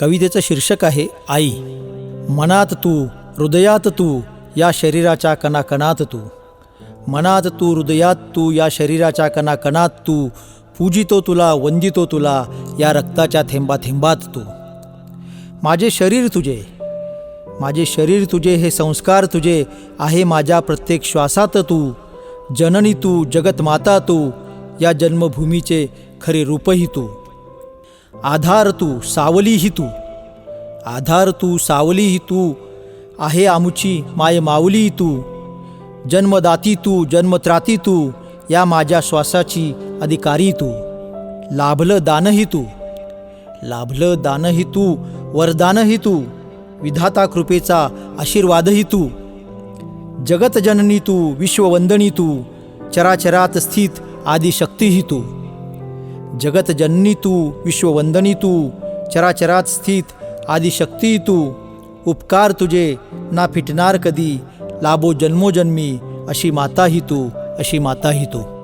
कवितेचं शीर्षक आहे आई मनात तू हृदयात तू या शरीराच्या कणाकणात तू. मनात तू हृदयात तू या शरीराच्या कणाकणात तू. पूजितो तुला वंदितो तुला या रक्ताच्या थेंबा थेंबात तू. माझे शरीर तुझे माझे शरीर तुझे हे संस्कार तुझे आहे माझ्या प्रत्येक श्वासात तू. जननी तू जगतमाता तू. या जन्मभूमीचे खरे रूपही तू. आधार तू सावलीही तू. आधार तू सावलीही तू. आहे आमुची माय माऊली तू. जन्मदाती तू जन्मत्राती तू. या माझ्या श्वासाची अधिकारी तू. लाभलं दानही तू. लाभलं दानही तू. वरदानही तू. विधाता कृपेचा आशीर्वादही तू. जगतजननी तू विश्ववंदनी तू. चराचरात स्थित आदिशक्तीही तू. जगतजननी तू विश्ववंदनी तू चराचरात स्थित आदिशक्ती तू उपकार तुझे ना फिटणार कधी लाभो जन्मोजन्मी अशी माताही तू अशी माताही तू.